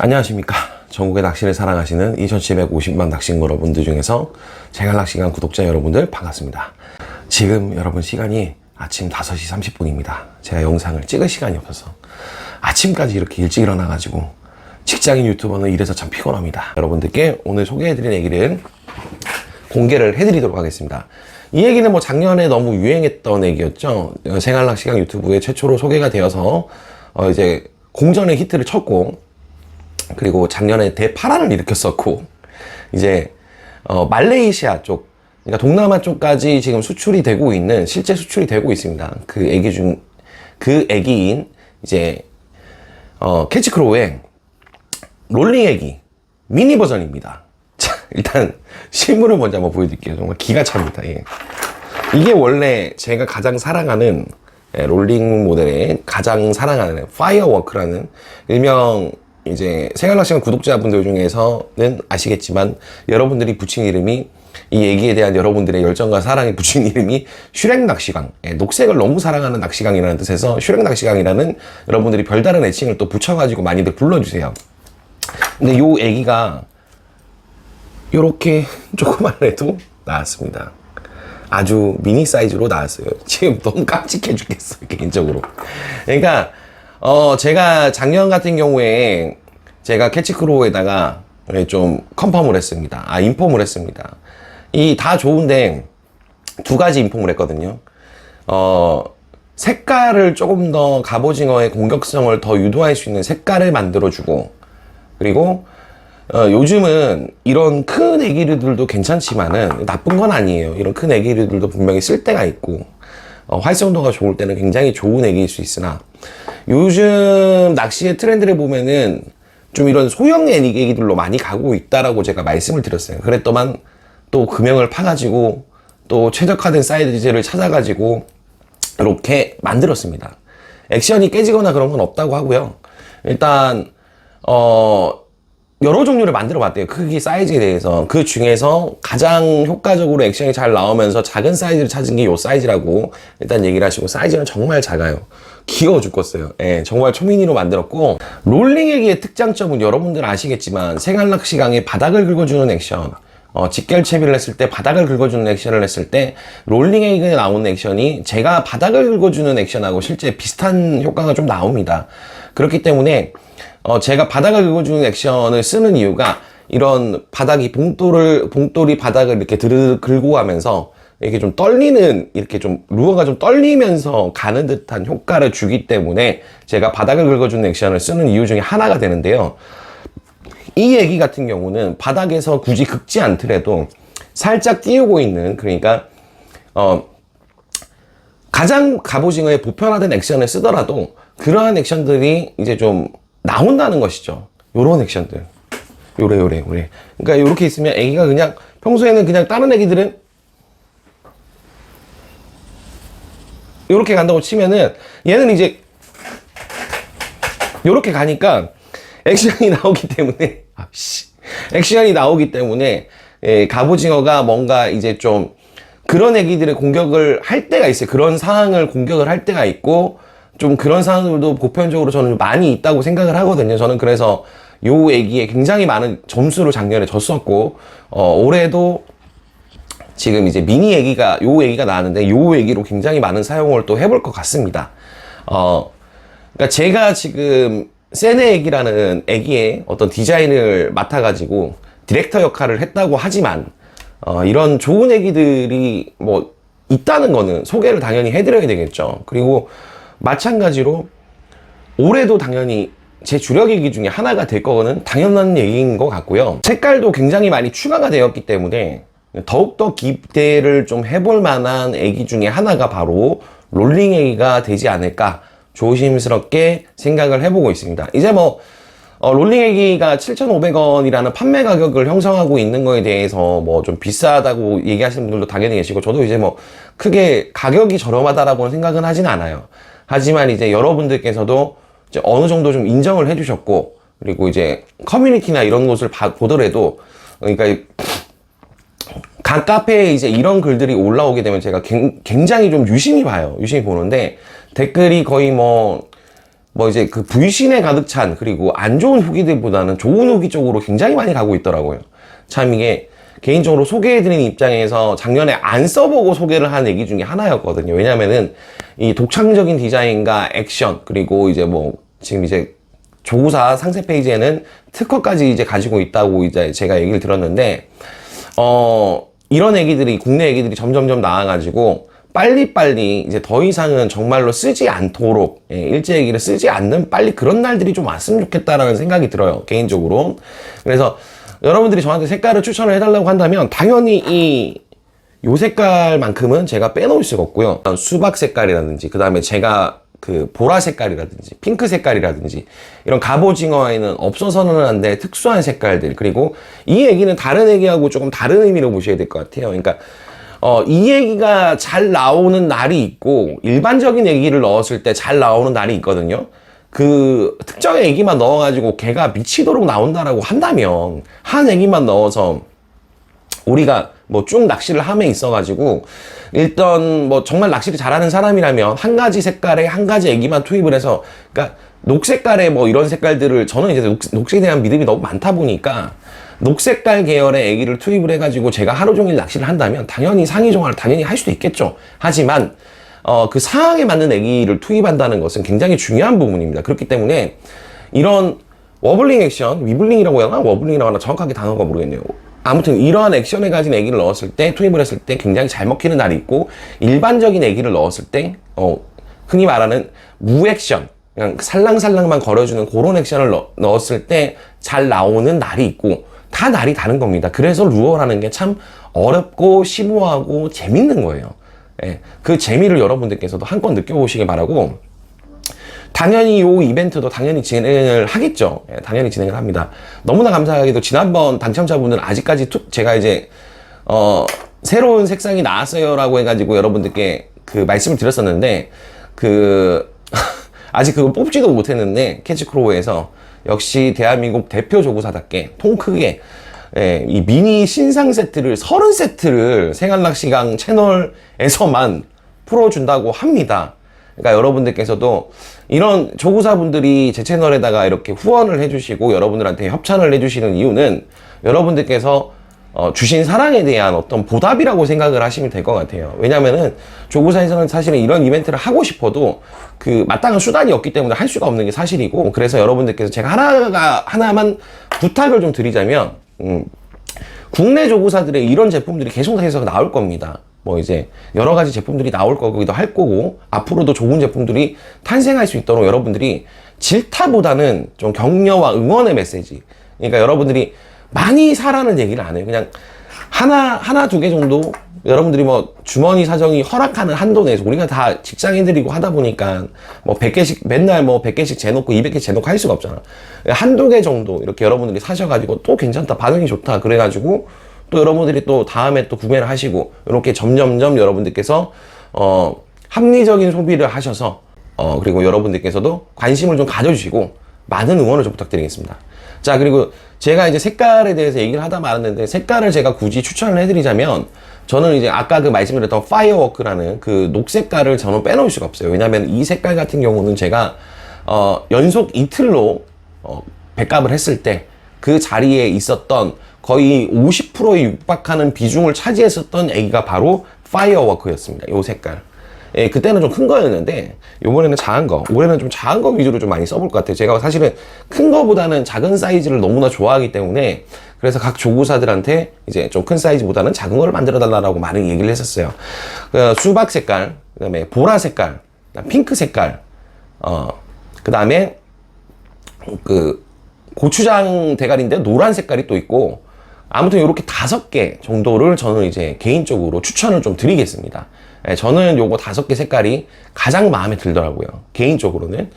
안녕하십니까. 전국의 낚시를 사랑하시는 2750만 낚시인 여러분들 중에서 제갈 낚시간 구독자 여러분들 반갑습니다. 지금 여러분 시간이 아침 5시 30분입니다. 제가 영상을 찍을 시간이 없어서 아침까지 이렇게 일찍 일어나 가지고 직장인 유튜버는 이래서 참 피곤합니다. 여러분들께 오늘 소개해드린 얘기를 공개를 해드리도록 하겠습니다. 이 얘기는 뭐 작년에 너무 유행했던 얘기였죠. 어, 생활낚시강 유튜브에 최초로 소개가 되어서 어 이제 공전의 히트를 쳤고 그리고 작년에 대파란을 일으켰었고 이제 어 말레이시아 쪽 그러니까 동남아 쪽까지 지금 수출이 되고 있는 실제 수출이 되고 있습니다. 그 애기 중 그 애기인 이제 어 캐치크로우의 롤링 애기 미니 버전입니다. 자, 일단 실물을 먼저 한번 보여드릴게요. 정말 기가 찹니다. 예. 이게 원래 제가 가장 사랑하는 예, 롤링 모델의 가장 사랑하는 파이어워크라는 일명 이제 생활낚시간 구독자분들 중에서는 아시겠지만 여러분들이 붙인 이름이 이 얘기에 대한 여러분들의 열정과 사랑에 붙인 이름이 슈렉 낚시강 예, 녹색을 너무 사랑하는 낚시강이라는 뜻에서 슈렉 낚시강이라는 여러분들이 별다른 애칭을 또 붙여가지고 많이들 불러주세요 근데 요 애기가 요렇게 조그만 애도 나왔습니다 아주 미니 사이즈로 나왔어요. 지금 너무 깜찍해 죽겠어요, 개인적으로. 그러니까, 어, 제가 작년 같은 경우에 제가 캐치크로우에다가 좀 컨펌을 했습니다. 아, 인폼을 했습니다. 이 다 좋은데 두 가지 인폼을 했거든요. 어, 색깔을 조금 더 갑오징어의 공격성을 더 유도할 수 있는 색깔을 만들어주고, 그리고 어, 요즘은 이런 큰 애기류들도 괜찮지만은 나쁜 건 아니에요. 이런 큰 애기류들도 분명히 쓸 때가 있고 어, 활성도가 좋을 때는 굉장히 좋은 애기일 수 있으나 요즘 낚시의 트렌드를 보면은 좀 이런 소형 애기들로 많이 가고 있다라고 제가 말씀을 드렸어요. 그랬더만 또 금형을 파가지고 또 최적화된 사이즈를 찾아가지고 이렇게 만들었습니다. 액션이 깨지거나 그런 건 없다고 하고요. 일단 어 여러 종류를 만들어 봤대요. 크기, 사이즈에 대해서. 그 중에서 가장 효과적으로 액션이 잘 나오면서 작은 사이즈를 찾은 게 요 사이즈라고 일단 얘기를 하시고, 사이즈는 정말 작아요. 귀여워 죽겠어요. 예, 정말 초미니로 만들었고, 롤링 액기의 특장점은 여러분들 아시겠지만, 생활낚시강의 바닥을 긁어주는 액션, 어, 직결채비를 했을 때 바닥을 긁어주는 액션을 했을 때 롤링 에이에 나오는 액션이 제가 바닥을 긁어주는 액션하고 실제 비슷한 효과가 좀 나옵니다. 그렇기 때문에 어, 제가 바닥을 긁어주는 액션을 쓰는 이유가 이런 바닥이 봉돌을 봉돌이 바닥을 이렇게 들 긁고 가면서 이렇게 좀 떨리는 이렇게 좀 루어가 좀 떨리면서 가는 듯한 효과를 주기 때문에 제가 바닥을 긁어주는 액션을 쓰는 이유 중에 하나가 되는데요. 이 얘기 같은 경우는 바닥에서 굳이 긁지 않더라도 살짝 띄우고 있는 그러니까 어 가장 갑오징어의 보편화된 액션을 쓰더라도 그러한 액션들이 이제 좀 나온다는 것이죠. 요런 액션들. 요래 요래 요래. 그러니까 요렇게 있으면 애기가 그냥 평소에는 그냥 다른 애기들은 요렇게 간다고 치면은 얘는 이제 요렇게 가니까 액션이 나오기 때문에 아씨 액션이 나오기 때문에 예, 갑오징어가 뭔가 이제 좀 그런 애기들의 공격을 할 때가 있어요. 그런 상황을 공격을 할 때가 있고 좀 그런 상황들도 보편적으로 저는 많이 있다고 생각을 하거든요. 저는 그래서 요 애기에 굉장히 많은 점수를 작년에 줬었고 어, 올해도 지금 이제 미니 애기가 요 애기가 나왔는데 요 애기로 굉장히 많은 사용을 또 해볼 것 같습니다. 어, 그러니까 제가 지금 세네 애기라는 애기의 어떤 디자인을 맡아가지고 디렉터 역할을 했다고 하지만 어, 이런 좋은 애기들이 뭐 있다는 거는 소개를 당연히 해드려야 되겠죠. 그리고 마찬가지로 올해도 당연히 제 주력 얘기 중에 하나가 될 거는 당연한 얘기인 것 같고요. 색깔도 굉장히 많이 추가가 되었기 때문에 더욱더 기대를 좀 해볼 만한 애기 중에 하나가 바로 롤링 애기가 되지 않을까 조심스럽게 생각을 해보고 있습니다. 이제 뭐 어, 롤링 애기가 7,500원이라는 판매 가격을 형성하고 있는 거에 대해서 뭐 좀 비싸다고 얘기하시는 분들도 당연히 계시고 저도 이제 뭐 크게 가격이 저렴하다라고는 생각은 하진 않아요. 하지만 이제 여러분들께서도 이제 어느 정도 좀 인정을 해주셨고 그리고 이제 커뮤니티나 이런 곳을 봐, 보더라도 그러니까 각 카페에 이제 이런 글들이 올라오게 되면 제가 굉장히 좀 유심히 봐요. 유심히 보는데 댓글이 거의 뭐, 뭐 이제 그 불신에 가득 찬 그리고 안 좋은 후기들보다는 좋은 후기 쪽으로 굉장히 많이 가고 있더라고요. 참 이게 개인적으로 소개해드린 입장에서 작년에 안 써보고 소개를 한 얘기 중에 하나였거든요. 왜냐면은 이 독창적인 디자인과 액션 그리고 이제 뭐 지금 이제 조구사 상세 페이지에는 특허까지 이제 가지고 있다고 이제 제가 얘기를 들었는데 어 이런 애기들이 국내 애기들이 점점점 나와가지고 빨리빨리 이제 더 이상은 정말로 쓰지 않도록 예, 일제 얘기를 쓰지 않는 빨리 그런 날들이 좀 왔으면 좋겠다라는 생각이 들어요 개인적으로 그래서 여러분들이 저한테 색깔을 추천을 해달라고 한다면 당연히 이 요 색깔만큼은 제가 빼놓을 수가 없고요. 수박 색깔이라든지, 그 다음에 제가 그 보라 색깔이라든지, 핑크 색깔이라든지, 이런 갑오징어에는 없어서는 안될 특수한 색깔들, 그리고 이 얘기는 다른 얘기하고 조금 다른 의미로 보셔야 될 것 같아요. 그러니까, 어, 이 얘기가 잘 나오는 날이 있고, 일반적인 얘기를 넣었을 때 잘 나오는 날이 있거든요. 그 특정의 얘기만 넣어 가지고 걔가 미치도록 나온다라고 한다면, 한 얘기만 넣어서 우리가 뭐 쭉 낚시를 함에 있어가지고 일단 뭐 정말 낚시를 잘하는 사람이라면 한 가지 색깔에 한 가지 애기만 투입을 해서 그러니까 녹색깔에 뭐 이런 색깔들을 저는 이제 녹, 녹색에 대한 믿음이 너무 많다 보니까 녹색깔 계열의 애기를 투입을 해가지고 제가 하루 종일 낚시를 한다면 당연히 상위 종화를 당연히 할 수도 있겠죠. 하지만 어, 그 상황에 맞는 애기를 투입한다는 것은 굉장히 중요한 부분입니다. 그렇기 때문에 이런 워블링 액션, 위블링이라고 해야 하나? 워블링이라고 하나? 정확하게 단어가 모르겠네요. 아무튼 이러한 액션을 가진 애기를 넣었을 때, 투입을 했을 때 굉장히 잘 먹히는 날이 있고, 일반적인 애기를 넣었을 때, 어, 흔히 말하는 무액션, 그냥 살랑살랑만 걸어주는 그런 액션을 넣, 넣었을 때 잘 나오는 날이 있고, 다 날이 다른 겁니다. 그래서 루어라는 게 참 어렵고 심오하고 재밌는 거예요. 예, 그 재미를 여러분들께서도 한껏 느껴보시길 바라고, 당연히 요 이벤트도 당연히 진행을 하겠죠. 예, 당연히 진행을 합니다. 너무나 감사하게도 지난번 당첨자분들 아직까지 투, 제가 이제 어 새로운 색상이 나왔어요라고 해가지고 여러분들께 그 말씀을 드렸었는데 그 아직 그거 뽑지도 못했는데 캐치크로우에서 역시 대한민국 대표 조구사답게 통 크게 예, 이 미니 신상 세트를 30세트를 생활낚시강 채널에서만 풀어준다고 합니다. 그러니까 여러분들께서도 이런 조구사분들이 제 채널에다가 이렇게 후원을 해주시고 여러분들한테 협찬을 해주시는 이유는 여러분들께서 어, 주신 사랑에 대한 어떤 보답이라고 생각을 하시면 될 것 같아요. 왜냐면은 조구사에서는 사실은 이런 이벤트를 하고 싶어도 그 마땅한 수단이 없기 때문에 할 수가 없는 게 사실이고 그래서 여러분들께서 제가 하나가 하나만 부탁을 좀 드리자면 음, 국내 조구사들의 이런 제품들이 계속해서 나올 겁니다. 뭐 이제 여러 가지 제품들이 나올 거기도 할 거고 앞으로도 좋은 제품들이 탄생할 수 있도록 여러분들이 질타보다는 좀 격려와 응원의 메시지. 그러니까 여러분들이 많이 사라는 얘기를 안 해요. 그냥 하나 하나 두 개 정도 여러분들이 뭐 주머니 사정이 허락하는 한도 내에서 우리가 다 직장인들이고 하다 보니까 뭐 100개씩 맨날 뭐 100개씩 재놓고 200개 재놓고 할 수가 없잖아. 한두 개 정도 이렇게 여러분들이 사셔가지고 또 괜찮다 반응이 좋다 그래가지고 또 여러분들이 또 다음에 또 구매를 하시고 이렇게 점점점 여러분들께서 어 합리적인 소비를 하셔서 어 그리고 여러분들께서도 관심을 좀 가져주시고 많은 응원을 좀 부탁드리겠습니다. 자 그리고 제가 이제 색깔에 대해서 얘기를 하다 말았는데 색깔을 제가 굳이 추천을 해드리자면 저는 이제 아까 그 말씀드렸던 파이어워크라는 그 녹색깔을 저는 빼놓을 수가 없어요. 왜냐하면 이 색깔 같은 경우는 제가 어 연속 이틀로 어 백값을 했을 때 그 자리에 있었던 거의 50%에 육박하는 비중을 차지했었던 애기가 바로 파이어워크였습니다. 요 색깔. 예, 그때는 좀 큰 거였는데 요번에는 작은 거 올해는 좀 작은 거 위주로 좀 많이 써볼 것 같아요 제가 사실은 큰 거보다는 작은 사이즈를 너무나 좋아하기 때문에 그래서 각 조구사들한테 이제 좀 큰 사이즈보다는 작은 거를 만들어 달라고 많은 얘기를 했었어요 그 수박 색깔 그 다음에 보라 색깔 핑크 색깔 어그 다음에 그 고추장 대가리인데 노란 색깔이 또 있고 아무튼 이렇게 다섯 개 정도를 저는 이제 개인적으로 추천을 좀 드리겠습니다. 예, 저는 요거 다섯 개 색깔이 가장 마음에 들더라고요. 개인적으로는.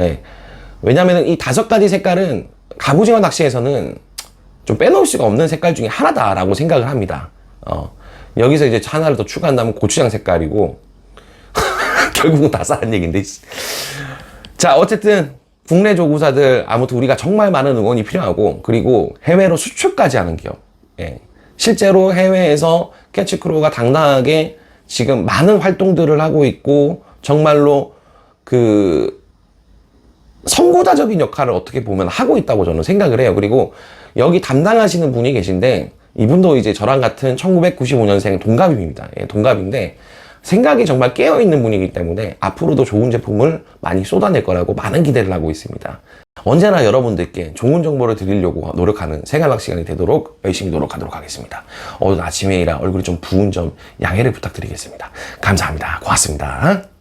예, 왜냐면은 이 다섯 가지 색깔은 갑오징어 낚시에서는 좀 빼놓을 수가 없는 색깔 중에 하나다라고 생각을 합니다. 어, 여기서 이제 하나를 더 추가한다면 고추장 색깔이고, 결국은 다 싸한 얘기인데. 자, 어쨌든 국내 조구사들 아무튼 우리가 정말 많은 응원이 필요하고 그리고 해외로 수출까지 하는 기업. 예. 실제로 해외에서 캐치크로우가 당당하게 지금 많은 활동들을 하고 있고 정말로 그 선구자적인 역할을 어떻게 보면 하고 있다고 저는 생각을 해요. 그리고 여기 담당하시는 분이 계신데 이분도 이제 저랑 같은 1995년생 동갑입니다. 예, 동갑인데 생각이 정말 깨어있는 분이기 때문에 앞으로도 좋은 제품을 많이 쏟아낼 거라고 많은 기대를 하고 있습니다. 언제나 여러분들께 좋은 정보를 드리려고 노력하는 생활학 시간이 되도록 열심히 노력하도록 하겠습니다. 오늘 아침에 일하 얼굴이 좀 부은 점 양해를 부탁드리겠습니다. 감사합니다. 고맙습니다.